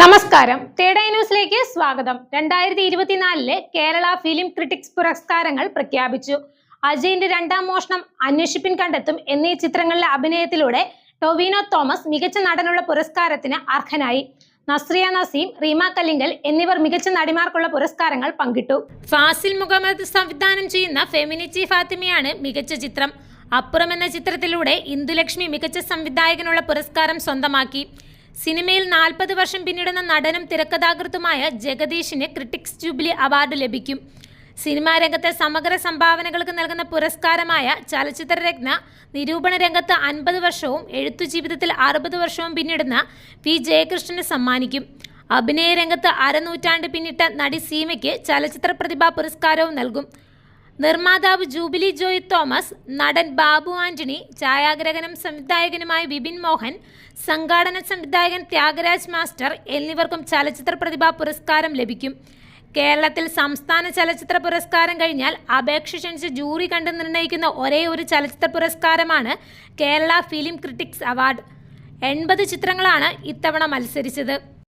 നമസ്കാരം. തേടൈ ന്യൂസിലേക്ക് സ്വാഗതം. രണ്ടായിരത്തി ഇരുപത്തിനാലിലെ കേരള ഫിലിം ക്രിറ്റിക്സ് പുരസ്കാരങ്ങൾ പ്രഖ്യാപിച്ചു. അജയിന്റെ രണ്ടാം മോഷണം അന്വേഷിപ്പിൻ കണ്ടെത്തും എന്നീ ചിത്രങ്ങളിലെ അഭിനയത്തിലൂടെ ടൊവിനോ തോമസ് മികച്ച നടനുള്ള പുരസ്കാരത്തിന് അർഹനായി. നസ്രിയ നസീം റീമ കല്ലിങ്കൽ എന്നിവർ മികച്ച നടിമാർക്കുള്ള പുരസ്കാരങ്ങൾ പങ്കിട്ടു. ഫാസിൽ മുഹമ്മദ് സംവിധാനം ചെയ്യുന്ന ഫെമിനിറ്റി ഫാത്തിമയാണ് മികച്ച ചിത്രം. അപ്പുറം എന്ന ചിത്രത്തിലൂടെ ഇന്ദുലക്ഷ്മി മികച്ച സംവിധായകനുള്ള പുരസ്കാരം സ്വന്തമാക്കി. സിനിമയിൽ നാൽപ്പത് വർഷം പിന്നിടുന്ന നടനും തിരക്കഥാകൃത്തുമായ ജഗദീഷിന് ക്രിട്ടിക്സ് ജൂബിലി അവാർഡ് ലഭിക്കും. സിനിമാ രംഗത്തെ സമഗ്ര സംഭാവനകൾക്ക് നൽകുന്ന പുരസ്കാരമായ ചലച്ചിത്ര രത്ന നിരൂപണ രംഗത്ത് അൻപത് വർഷവും എഴുത്തു ജീവിതത്തിൽ അറുപത് വർഷവും പിന്നിടുന്ന വി ജയകൃഷ്ണന് സമ്മാനിക്കും. അഭിനയ രംഗത്ത് അരനൂറ്റാണ്ട് പിന്നിട്ട നടി സീമയ്ക്ക് ചലച്ചിത്ര പ്രതിഭാ പുരസ്കാരവും നൽകും. നിർമ്മാതാവ് ജൂബിലി ജോയ് തോമസ് നടൻ ബാബു ആന്റണി ഛായാഗ്രഹനും സംവിധായകനുമായ ബിബിൻ മോഹൻ സംഘാടന സംവിധായകൻ ത്യാഗരാജ് മാസ്റ്റർ എന്നിവർക്കും ചലച്ചിത്ര പ്രതിഭാ പുരസ്കാരം ലഭിക്കും. കേരളത്തിൽ സംസ്ഥാന ചലച്ചിത്ര പുരസ്കാരം കഴിഞ്ഞാൽ അപേക്ഷ ക്ഷണിച്ച് ജൂറി കണ്ട് നിർണയിക്കുന്ന ഒരേ ഒരു ചലച്ചിത്ര പുരസ്കാരമാണ് കേരള ഫിലിം ക്രിട്ടിക്സ് അവാർഡ്. എൺപത് ചിത്രങ്ങളാണ് ഇത്തവണ മത്സരിച്ചത്.